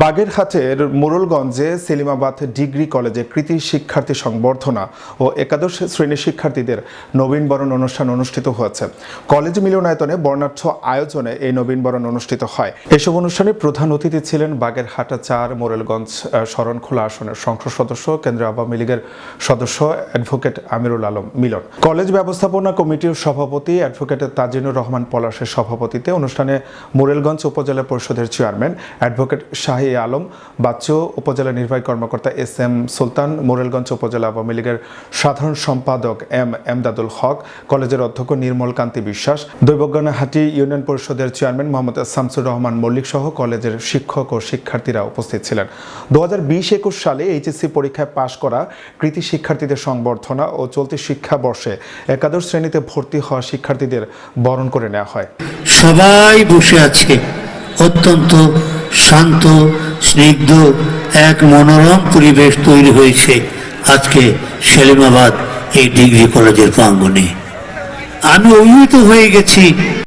বাগেরহাটের মোরলগঞ্জে সেলিমাবাদ ডিগ্রি কলেজে কৃতি শিক্ষার্থী সংবর্ধনা ও একাদশ শ্রেণির শিক্ষার্থীদের নবীনবরণ অনুষ্ঠান অনুষ্ঠিত হয়েছে। কলেজ মিলনায়তনে বর্ণাঢ্য আয়োজনে এই নবীনবরণ অনুষ্ঠিত হয়। এসব অনুষ্ঠানে প্রধান অতিথি ছিলেন বাগেরহাটা চার, মোরেলগঞ্জ শরণখোলা আসনের সংসদ সদস্য, কেন্দ্রীয় আওয়ামী লীগের সদস্য, অ্যাডভোকেট আমিরুল আলম মিলন। কলেজ ব্যবস্থাপনা কমিটির সভাপতি অ্যাডভোকেট তাজিনুর রহমান পলাশের সভাপতিতে অনুষ্ঠানে মোরেলগঞ্জ উপজেলা পরিষদের চেয়ারম্যান অ্যাডভোকেট শাহী আলম, বাচ্চু উপজেলা নির্বাহী কর্মকর্তা এস এম সুলতান, মোরেলগঞ্জ উপজেলা আওয়ামী লীগের সাধারণ সম্পাদক এম এমদাদুল হক, কলেজের অধ্যক্ষ নির্মল কান্তি বিশ্বাস, দৈবজ্ঞানাহাটি ইউনিয়ন পরিষদের চেয়ারম্যান মোহাম্মদ শামসুর রহমান মল্লিক সহ কলেজের শিক্ষক ও শিক্ষার্থীরা উপস্থিত ছিলেন। দু হাজার সালে এইচএসসি পরীক্ষায় পাশ করা কৃতি শিক্ষার্থীদের সংবর্ধনা ও চলতি শিক্ষাবর্ষে একাদশ শ্রেণীতে ভর্তি হওয়া শিক্ষার্থীদের বরণ করে নেওয়া হয়। সবাই বসে আছে, অত্যন্ত শান্ত, স্নিগ্ধ এক মনোরম পরিবেশ তৈরি হয়েছে আজকে সেলিমাবাদ এই ডিগ্রি কলেজের প্রাঙ্গণে। আমি অভিভূত হয়ে গেছি।